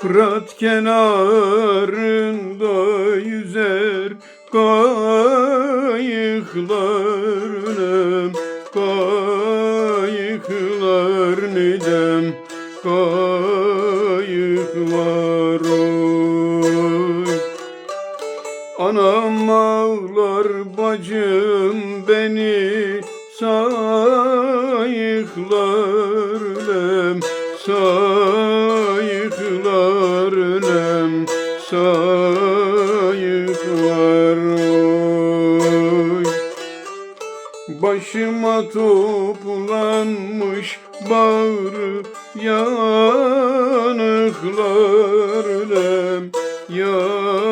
Fırat kenarında yüzer kayıklar nem Kayıklar nidem Kayıklar oy. Anam ağlar bacım beni sayıklar nem sayıklar Başıma toplanmış bağrı yanıklar nem yanıklar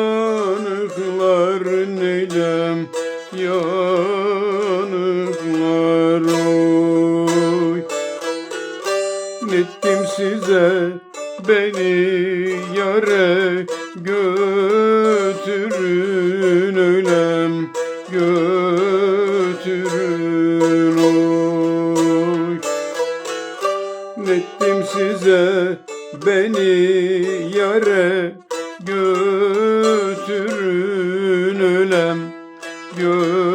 neylem yanıklar oy. Nettim size beni yare götürün Nettim size beni yare götürün ölem. Götürün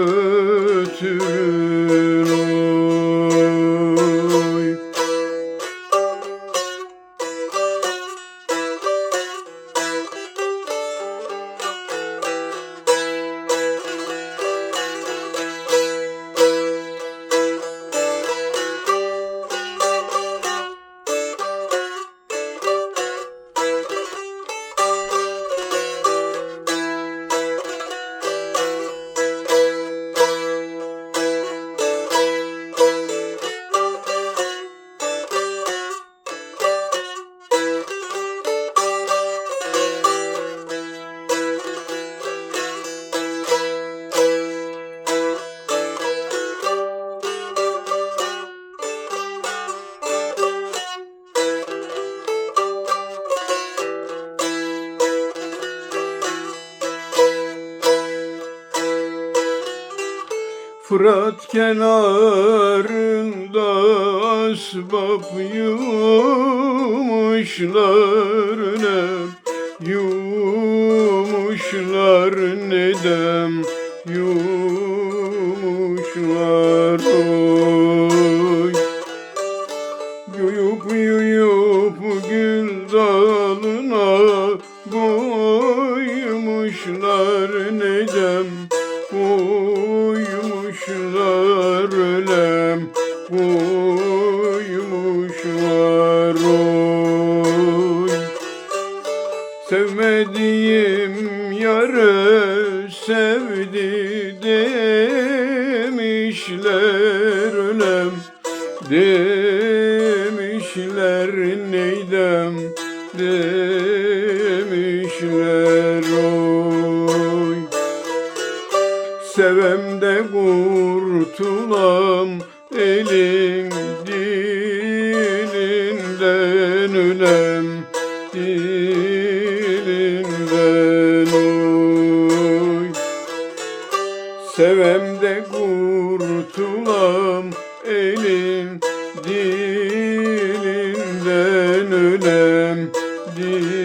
Fırat kenarında asbap yumuşlar nem Yumuşlar nedem Yumuşlar oy? Yuyup yuyup gül dalına koymuşlar nedem Koymuşlar ölem Koymuşlar oy. Sevmediğim yarı sevdi demişler ölem Demişler neydem demişler oy. Sevem kurtulam elin dilinden ölem dilinden oy. Sevem de kurtulam elin dilinden ölem dilinden